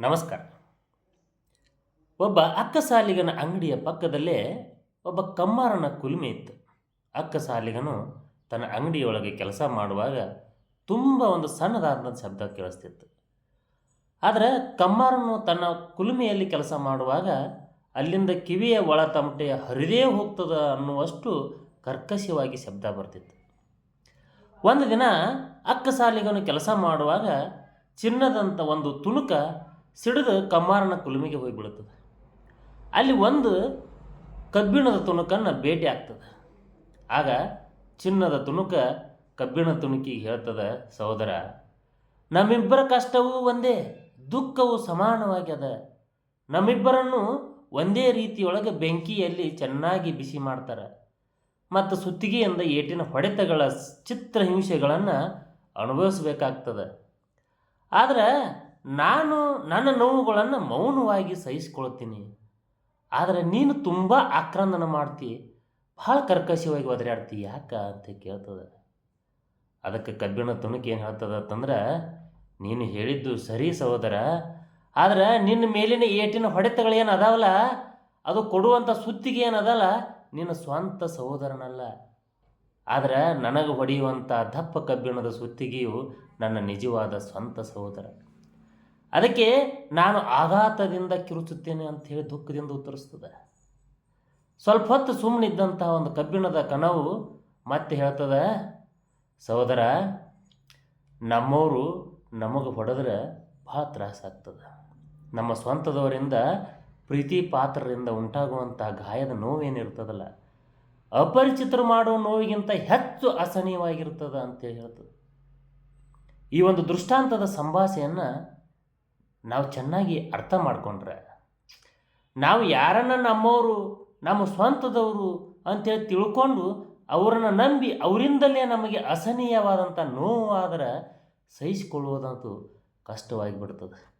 ನಮಸ್ಕಾರ. ಒಬ್ಬ ಅಕ್ಕಸಾಲಿಗನ ಅಂಗಡಿಯ ಪಕ್ಕದಲ್ಲೇ ಒಬ್ಬ ಕಮ್ಮಾರನ ಕುಲುಮೆ ಇತ್ತು. ಅಕ್ಕಸಾಲಿಗನು ತನ್ನ ಅಂಗಡಿಯೊಳಗೆ ಕೆಲಸ ಮಾಡುವಾಗ ತುಂಬ ಒಂದು ಸಣ್ಣದಾದ ಶಬ್ದ ಕೇಳಿಸ್ತಿತ್ತು. ಆದರೆ ಕಮ್ಮಾರನು ತನ್ನ ಕುಲುಮೆಯಲ್ಲಿ ಕೆಲಸ ಮಾಡುವಾಗ ಅಲ್ಲಿಂದ ಕಿವಿಯ ಒಳ ತಮಟೆ ಹರಿದೇ ಹೋಗ್ತದ ಅನ್ನುವಷ್ಟು ಕರ್ಕಶವಾಗಿ ಶಬ್ದ ಬರ್ತಿತ್ತು. ಒಂದು ದಿನ ಅಕ್ಕಸಾಲಿಗನು ಕೆಲಸ ಮಾಡುವಾಗ ಚಿನ್ನದಂಥ ಒಂದು ತುಣುಕ ಸಿಡಿದು ಕಮ್ಮಾರನ ಕುಲುಮಿಗೆ ಹೋಗಿ ಬೀಳುತ್ತದೆ ಅಲ್ಲಿ ಒಂದು ಕಬ್ಬಿಣದ ತುಣುಕನ್ನು ಭೇಟಿ ಆಗ್ತದೆ. ಆಗ ಚಿನ್ನದ ತುಣುಕ ಕಬ್ಬಿಣ ತುಣುಕಿಗೆ ಹೇಳ್ತದೆ, ಸಹೋದರ, ನಮ್ಮಿಬ್ಬರ ಕಷ್ಟವೂ ಒಂದೇ, ದುಃಖವು ಸಮಾನವಾಗ್ಯದ ನಮ್ಮಿಬ್ಬರನ್ನು ಒಂದೇ ರೀತಿಯೊಳಗೆ ಬೆಂಕಿಯಲ್ಲಿ ಚೆನ್ನಾಗಿ ಬಿಸಿ ಮಾಡ್ತಾರೆ. ಮತ್ತು ಸುತ್ತಿಗೆಯಿಂದ ಏಟಿನ ಹೊಡೆತಗಳ ಚಿತ್ರಹಿಂಸೆಗಳನ್ನು ಅನುಭವಿಸಬೇಕಾಗ್ತದೆ. ಆದರೆ ನಾನು ನನ್ನ ನೋವುಗಳನ್ನು ಮೌನವಾಗಿ ಸಹಿಸ್ಕೊಳ್ತೀನಿ ಆದರೆ ನೀನು ತುಂಬ ಆಕ್ರಂದನ ಮಾಡ್ತಿ. ಭಾಳ ಕರ್ಕಶವಾಗಿ ಒದರಾಡ್ತಿ. ಯಾಕ ಅಂತ ಕೇಳ್ತದೆ. ಅದಕ್ಕೆ ಕಬ್ಬಿಣ ತುಣುಕು ಏನು ಹೇಳ್ತದ ಅಂತಂದ್ರೆ, ನೀನು ಹೇಳಿದ್ದು ಸರಿ ಸಹೋದರ, ಆದರೆ ನಿನ್ನ ಮೇಲಿನ ಏಟಿನ ಹೊಡೆತಗಳೇನು ಅದಾವಲ್ಲ, ಅದು ಕೊಡುವಂಥ ಸುತ್ತಿಗೆ ಏನದಲ್ಲ ನಿನ್ನ ಸ್ವಂತ ಸಹೋದರನಲ್ಲ. ಆದರೆ ನನಗೆ ಹೊಡೆಯುವಂಥ ದಪ್ಪ ಕಬ್ಬಿಣದ ಸುತ್ತಿಗೆಯು ನನ್ನ ನಿಜವಾದ ಸ್ವಂತ ಸಹೋದರ. ಅದಕ್ಕೆ ನಾನು ಆಘಾತದಿಂದ ಕಿರುಚುತ್ತೇನೆ ಅಂತ ಹೇಳಿ ದುಃಖದಿಂದ ಉತ್ತರಿಸ್ತದೆ. ಸ್ವಲ್ಪ ಹೊತ್ತು ಸುಮ್ಮನಿದ್ದಂತಹ ಒಂದು ಕಬ್ಬಿಣದ ಕಣವು ಮತ್ತೆ ಹೇಳ್ತದೆ, ಸಹೋದರ, ನಮ್ಮವರು ನಮಗೆ ಹೊಡೆದ್ರೆ ಭಾಳ ತ್ರಾಸಾಗ್ತದೆ ನಮ್ಮ ಸ್ವಂತದವರಿಂದ ಪ್ರೀತಿ ಪಾತ್ರರಿಂದ ಉಂಟಾಗುವಂಥ ಗಾಯದ ನೋವೇನಿರ್ತದಲ್ಲ, ಅಪರಿಚಿತರು ಮಾಡುವ ನೋವಿಗಿಂತ ಹೆಚ್ಚು ಅಸಹನೀಯವಾಗಿರ್ತದ ಅಂತೇಳಿ ಹೇಳ್ತದೆ. ಈ ಒಂದು ದೃಷ್ಟಾಂತದ ಸಂಭಾಷೆಯನ್ನು ನಾವು ಚೆನ್ನಾಗಿ ಅರ್ಥ ಮಾಡಿಕೊಂಡ್ರೆ, ನಾವು ಯಾರನ್ನ ನಮ್ಮವರು, ನಮ್ಮ ಸ್ವಂತದವರು ಅಂತೇಳಿ ತಿಳ್ಕೊಂಡು ಅವರನ್ನು ನಂಬಿ ಅವರಿಂದಲೇ ನಮಗೆ ಅಸಹನೀಯವಾದಂಥ ನೋವಾದರೆ ಸಹಿಸಿಕೊಳ್ಳುವುದಂತೂ ಕಷ್ಟವಾಗಿ ಬಿಡ್ತದೆ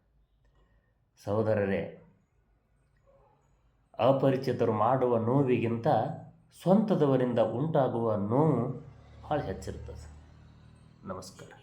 ಸಹೋದರರೇ, ಅಪರಿಚಿತರು ಮಾಡುವ ನೋವಿಗಿಂತ ಸ್ವಂತದವರಿಂದ ಉಂಟಾಗುವ ನೋವು ಭಾಳ ಹೆಚ್ಚಿರ್ತದೆ. ನಮಸ್ಕಾರ.